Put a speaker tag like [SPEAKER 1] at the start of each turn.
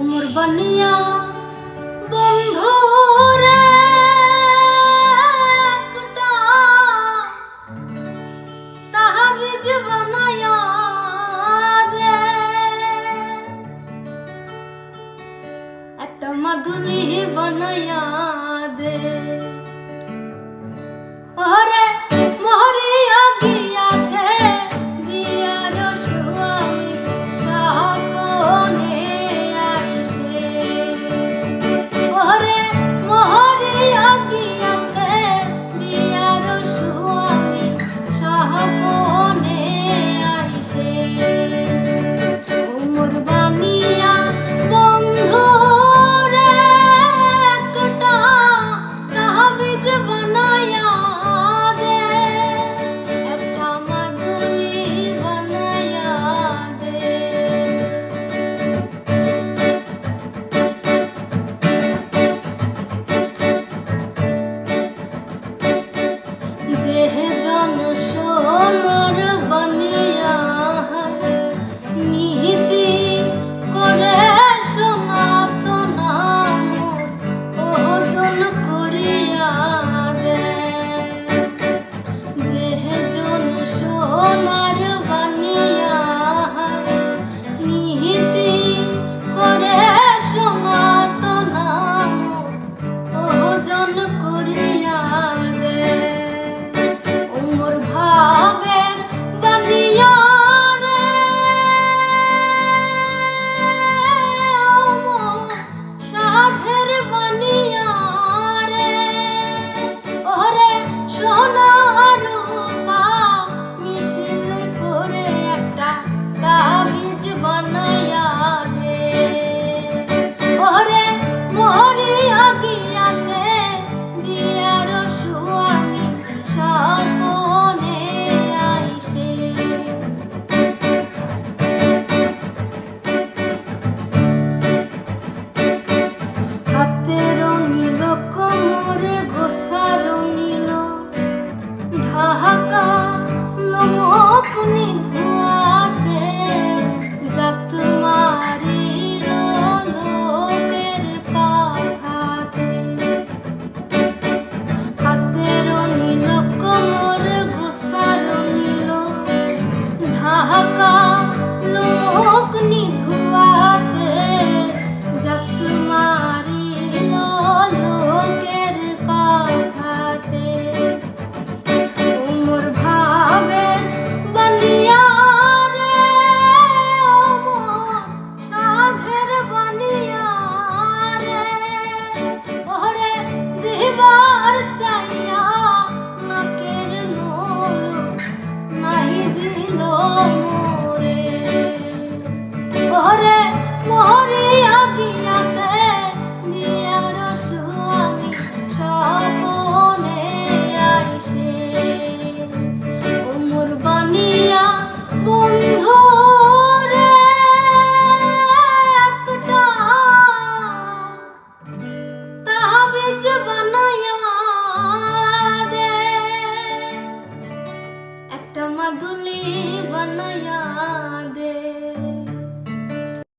[SPEAKER 1] উমর বানিয়া বন্ধু রে তাহা বীজ বানায়া দে। একটা মধুলি বানায়া দে। मधुली बनया